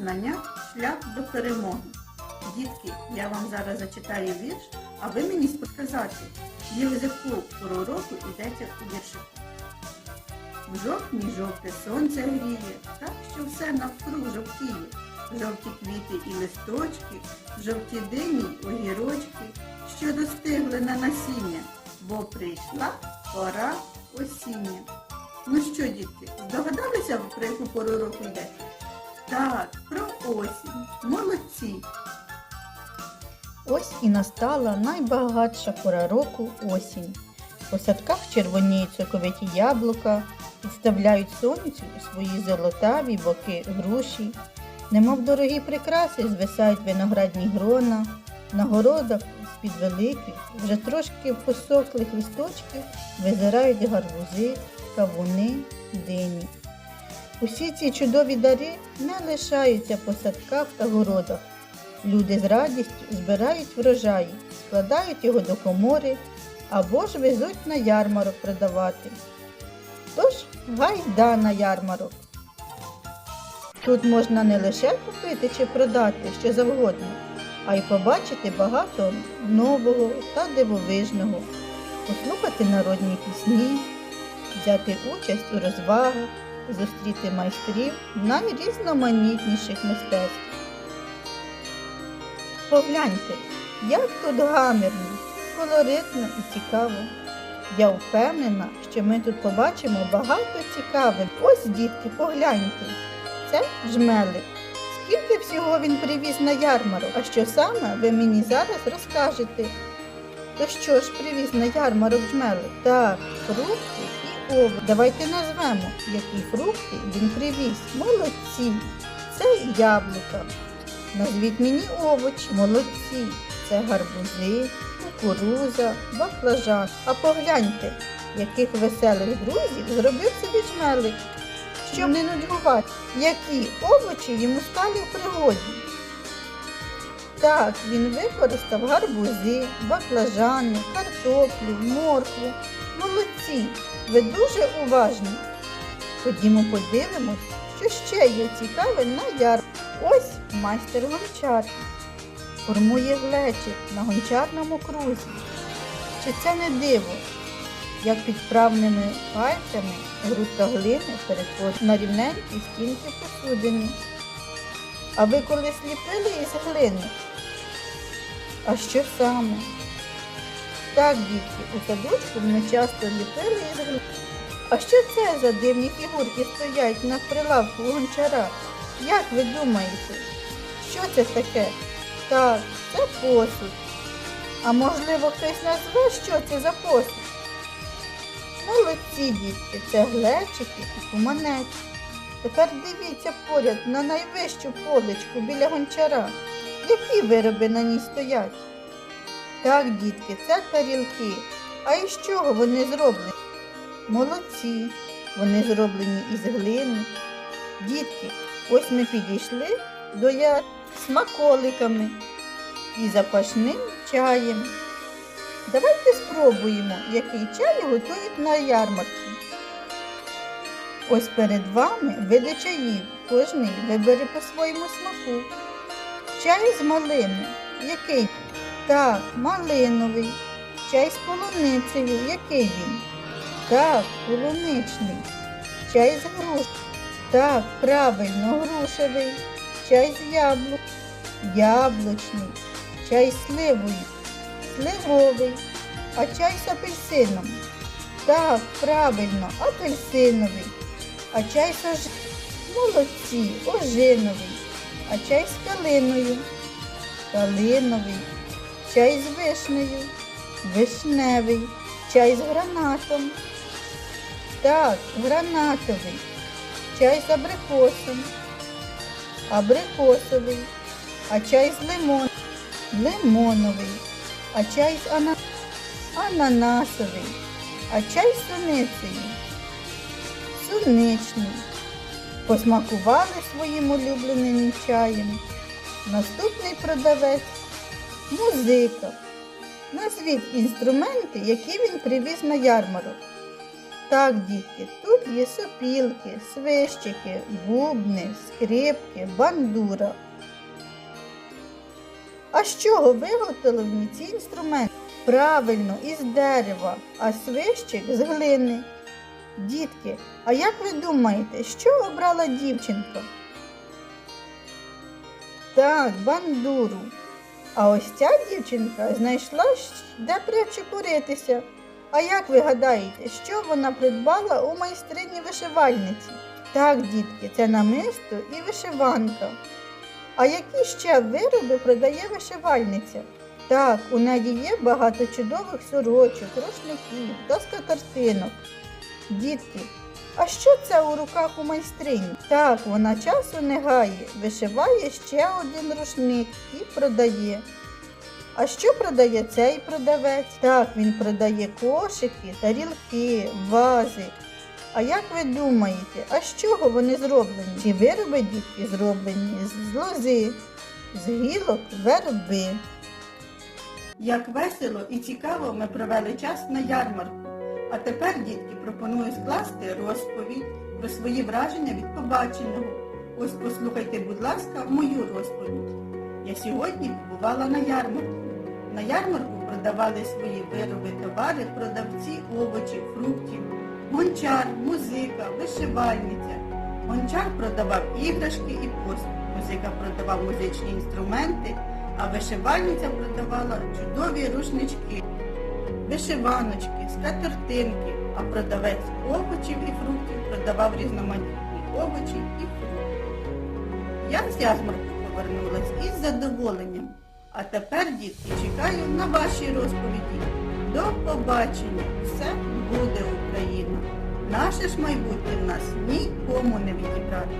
знання шлях до перемоги. Дітки, я вам зараз зачитаю вірш, а ви мені сказати, в яку пору року йдеться у віршику. В жовтні жовте сонце гріє, так що все навкруг жовтіє. Жовті квіти і листочки, жовті дині й огірочки, що достигли на насіння, бо прийшла пора осіння. Ну що, дітки, здогадалися, про яку пору року йде? Так, про осінь. Молодці. Ось і настала найбагатша пора року осінь. По садках червоніють соковиті яблука, підставляють сонцю свої золотаві боки груші. Немов дорогі прикраси звисають виноградні грона, на городах з-під великих, вже трошки посохлих листочків визирають гарбузи, кавуни, дині. Усі ці чудові дари не лишаються по садках та городах. Люди з радістю збирають врожаї, складають його до комори або ж везуть на ярмарок продавати. Тож гайда на ярмарок. Тут можна не лише купити чи продати що завгодно, а й побачити багато нового та дивовижного, послухати народні пісні, взяти участь у розвагах, зустріти майстрів найрізноманітніших мистецтв. Погляньте, як тут гамірно, колоритно і цікаво. Я впевнена, що ми тут побачимо багато цікавих. Ось, дітки, погляньте. Це жмелик. Скільки всього він привіз на ярмарок, а що саме ви мені зараз розкажете? То що ж привіз на ярмарок жмелик? Так, фрукти і. Давайте назвемо, які фрукти він привіз. Молодці. Це яблука. Назвіть мені овочі, молодці. Це гарбузи, кукуруза, баклажан. А погляньте, яких веселих друзів зробив собі жмелик. Щоб не нудьгувати, які овочі йому стали в пригоді. Так, він використав гарбузи, баклажани, картоплю, моркву. Молодці, ви дуже уважні. Ходімо подивимось, що ще є цікаве на ярмарку. Ось майстер гончар. Формує глечик на гончарному крузі. Чи це не диво? Як під вправними пальцями грудка глини перетворює на рівненькі стінки посудини. А ви колись ліпили із глини? А що саме? Так, дітки, у садочку ми часто ліпили із глини. А що це за дивні фігурки стоять на прилавку гончара? Як ви думаєте? Що це таке? Так, це посуд. А можливо хтось назве, що це за посуд? Молодці, дітки, це глечики і куманець. Тепер дивіться поряд на найвищу поличку біля гончара. Які вироби на ній стоять? Так, дітки, це тарілки. А із чого вони зроблені? Молодці, вони зроблені із глини. Дітки, ось ми підійшли до я смаколиками і запашним чаєм. Давайте спробуємо, який чай готують на ярмарку. Ось перед вами види чаїв. Кожний вибере по своєму смаку. Чай з малини. Який? Так, малиновий. Чай з полуницею. Який він? Так, полуничний. Чай з груш. Так, правильно, грушевий. Чай з яблук. Яблучний. Чай з сливою сливовий, а чай з апельсином. Так, правильно, апельсиновий, а чай з ож... молодці, ожиновий, а чай з калиною, калиновий, чай з вишнею, вишневий, чай з гранатом. Так, гранатовий, чай з абрикосом, абрикосовий, а чай з лимон, лимоновий. А чай з ана... ананасовий, а чай з суницею, суничний. Посмакували своїм улюбленим чаєм. Наступний продавець музика. Назвіть інструменти, які він привіз на ярмарок. Так, дітки, тут є сопілки, свищики, бубни, скрипки, бандура. А з чого виготовлені ці інструменти? Правильно, із дерева, а свищик з глини. Дітки, а як ви думаєте, що обрала дівчинка? Так, бандуру. А ось ця дівчинка знайшла, де причепуритися. А як ви гадаєте, що вона придбала у майстрині вишивальниці? Так, дітки, це намисто і вишиванка. А які ще вироби продає вишивальниця? Так, у неї є багато чудових сорочок, рушників та скатертинок. Дітки, а що це у руках у майстрині? Так, вона часу не гає, вишиває ще один рушник і продає. А що продає цей продавець? Так, він продає кошики, тарілки, вази. А як ви думаєте, а з чого вони зроблені? Ці вироби дітки зроблені з лози, з гілок верби. Як весело і цікаво ми провели час на ярмарку. А тепер, дітки, пропоную скласти розповідь про свої враження від побаченого. Ось послухайте, будь ласка, мою розповідь. Я сьогодні побувала на ярмарку. На ярмарку продавали свої вироби, товари, продавці овочів, фруктів, гончар, музика, вишивальниця. Гончар продавав іграшки і посуд, музика продавав музичні інструменти, а вишивальниця продавала чудові рушнички, вишиваночки, скатертинки, а продавець овочів і фруктів продавав різноманітні овочі і фрукти. Я з ярмарку повернулась із задоволенням. А тепер, дітки, чекаю на ваші розповіді. До побачення! Все буде Україна! Наше ж майбутнє в нас нікому не відібрати.